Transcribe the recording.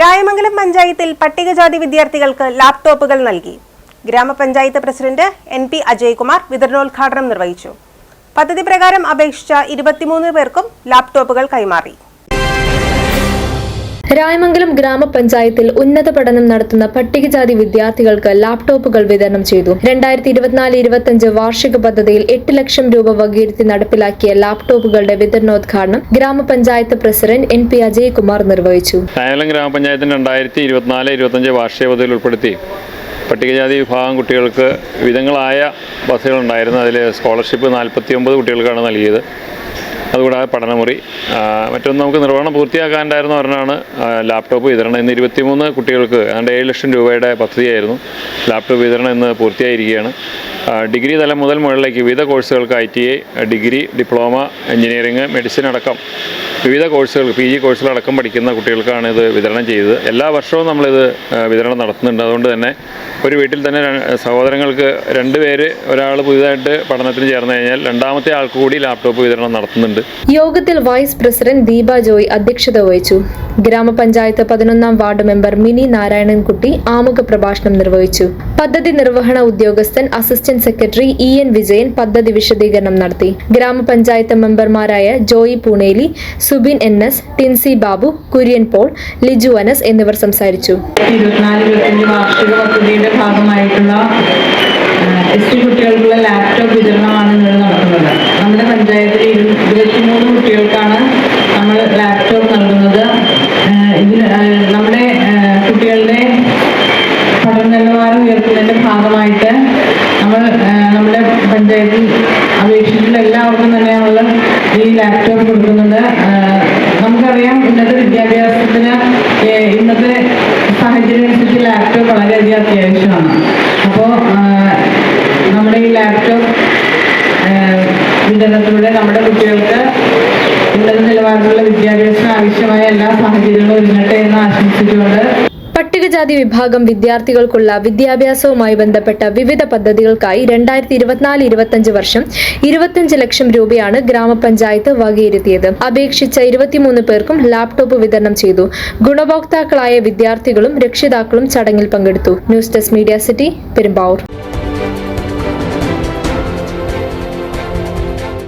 രായമംഗലം പഞ്ചായത്തിൽ പട്ടികജാതി വിദ്യാർത്ഥികൾക്ക് ലാപ്ടോപ്പുകൾ നൽകി. ഗ്രാമപഞ്ചായത്ത് പ്രസിഡന്റ് എൻ പി അജയ്കുമാർ വിതരണോദ്ഘാടനം നിർവഹിച്ചു. പദ്ധതി പ്രകാരം അപേക്ഷിച്ച ഇരുപത്തിമൂന്ന് പേർക്കും ലാപ്ടോപ്പുകൾ കൈമാറി. രായമംഗലം ഗ്രാമപഞ്ചായത്തിൽ ഉന്നത പഠനം നടത്തുന്ന പട്ടികജാതി വിദ്യാർത്ഥികൾക്ക് ലാപ്ടോപ്പുകൾ വിതരണം ചെയ്തു. രണ്ടായിരത്തി ഇരുപത്തിനാല് ഇരുപത്തിയഞ്ച് വാർഷിക പദ്ധതിയിൽ എട്ട് ലക്ഷം രൂപ വകയിരുത്തി നടപ്പിലാക്കിയ ലാപ്ടോപ്പുകളുടെ വിതരണോദ്ഘാടനം ഗ്രാമപഞ്ചായത്ത് പ്രസിഡന്റ് എൻ പി അജയ്കുമാർ നിർവഹിച്ചു. രായമംഗലം ഗ്രാമപഞ്ചായത്തിന് രണ്ടായിരത്തി ഇരുപത്തിനാല് ഇരുപത്തഞ്ച് വാർഷിക പദ്ധതിയിൽ ഉൾപ്പെടുത്തി പട്ടികജാതി വിഭാഗം കുട്ടികൾക്ക് വിധങ്ങളായ ബസ്സുകളുണ്ടായിരുന്നു അതിൽ സ്കോളർഷിപ്പ് നാൽപ്പത്തി ഒമ്പത് കുട്ടികൾക്കാണ് നൽകിയത്. അതുകൂടാതെ പഠനമുറി. മറ്റൊന്ന് നമുക്ക് നിർവഹണം പൂർത്തിയാക്കാണ്ടായിരുന്നു ആ, ലാപ്ടോപ്പ് വിതരണം. ഇന്ന് ഇരുപത്തിമൂന്ന് കുട്ടികൾക്ക് ഏതാണ്ട് ഏഴ് ലക്ഷം രൂപയുടെ പദ്ധതിയായിരുന്നു ലാപ്ടോപ്പ് വിതരണം ഇന്ന് പൂർത്തിയായിരിക്കുകയാണ്. ഡിഗ്രി തലം മുതൽ മുകളിലേക്ക് വിവിധ കോഴ്സുകൾക്ക് I I degree diploma engineering medicine അടക്കം വിവിധ കോഴ്സുകൾ പി ജി കോഴ്സുകളടക്കം പഠിക്കുന്ന കുട്ടികൾക്കാണ് ഇത് വിതരണം ചെയ്തത്. എല്ലാ വർഷവും നമ്മളിത് വിതരണം നടത്തുന്നുണ്ട്. അതുകൊണ്ട് തന്നെ ഒരു വീട്ടിൽ തന്നെ സഹോദരങ്ങൾക്ക് രണ്ട് പേര് ഒരാൾ പുതിയതായിട്ട് പഠനത്തിന് ചേർന്ന് കഴിഞ്ഞാൽ രണ്ടാമത്തെ ആൾക്ക് കൂടി ലാപ്ടോപ്പ് വിതരണം നടത്തുന്നുണ്ട്. യോഗത്തിൽ വൈസ് പ്രസിഡന്റ് ദീപ ജോയ് അധ്യക്ഷത വഹിച്ചു. ഗ്രാമപഞ്ചായത്ത് പതിനൊന്നാം വാർഡ് മെമ്പർ മിനി നാരായണൻകുട്ടി ആമുഖ പ്രഭാഷണം നിർവഹിച്ചു. പദ്ധതി നിർവഹണ ഉദ്യോഗസ്ഥൻ assistant secretary E N Vijayan പദ്ധതി വിശദീകരണം നടത്തി. ഗ്രാമപഞ്ചായത്ത് മെമ്പർമാരായ ജോയി പൂണേലി സുബിൻ എൻ എസ് ടിൻസി ബാബു കുര്യൻ പോൾ ലിജു അനസ് എന്നിവർ സംസാരിച്ചു. വാർഷിക ഭാഗമായിട്ടുള്ള കുട്ടികൾക്കുള്ള ലാപ്ടോപ്പ് വിതരണമാണ് ഇവിടെ നടക്കുന്നത്. നമ്മുടെ പഞ്ചായത്തിൽ ഇരു- ഇരുപത്തിമൂന്ന് കുട്ടികൾക്കാണ് ഭാഗമായിട്ട് നമ്മൾ നമ്മുടെ പഞ്ചായത്തിൽ അപേക്ഷിച്ചിട്ടുള്ള എല്ലാവർക്കും തന്നെ നമ്മൾ ഈ ലാപ്ടോപ്പ് കൊടുക്കുന്നത്. നമുക്കറിയാം ഇന്നത്തെ വിദ്യാഭ്യാസത്തിന് ഇന്നത്തെ സാഹചര്യം അനുസരിച്ച് ലാപ്ടോപ്പ് വളരെയധികം അത്യാവശ്യമാണ്. അപ്പോൾ നമ്മുടെ ഈ ലാപ്ടോപ്പ് വിതരണത്തിലൂടെ നമ്മുടെ കുട്ടികൾക്ക് ഉന്നത നിലവാരത്തിലുള്ള വിദ്യാഭ്യാസത്തിന് ആവശ്യമായ എല്ലാ സാഹചര്യങ്ങളും ഒരുങ്ങട്ടെ എന്ന് ആശംസിച്ചുകൊണ്ട് പട്ടികജാതി വിഭാഗം വിദ്യാർത്ഥികൾക്കുള്ള വിദ്യാഭ്യാസവുമായി ബന്ധപ്പെട്ട വിവിധ പദ്ധതികൾക്കായി രണ്ടായിരത്തി ഇരുപത്തിനാല് ഇരുപത്തഞ്ച് വർഷം ഇരുപത്തിയഞ്ച് ലക്ഷം രൂപയാണ് ഗ്രാമപഞ്ചായത്ത് വകയിരുത്തിയത്. അപേക്ഷിച്ച ഇരുപത്തിമൂന്ന് പേർക്കും ലാപ്ടോപ്പ് വിതരണം ചെയ്തു. ഗുണഭോക്താക്കളായ വിദ്യാർത്ഥികളും രക്ഷിതാക്കളും ചടങ്ങിൽ പങ്കെടുത്തു. News desk media city Perumbavoor.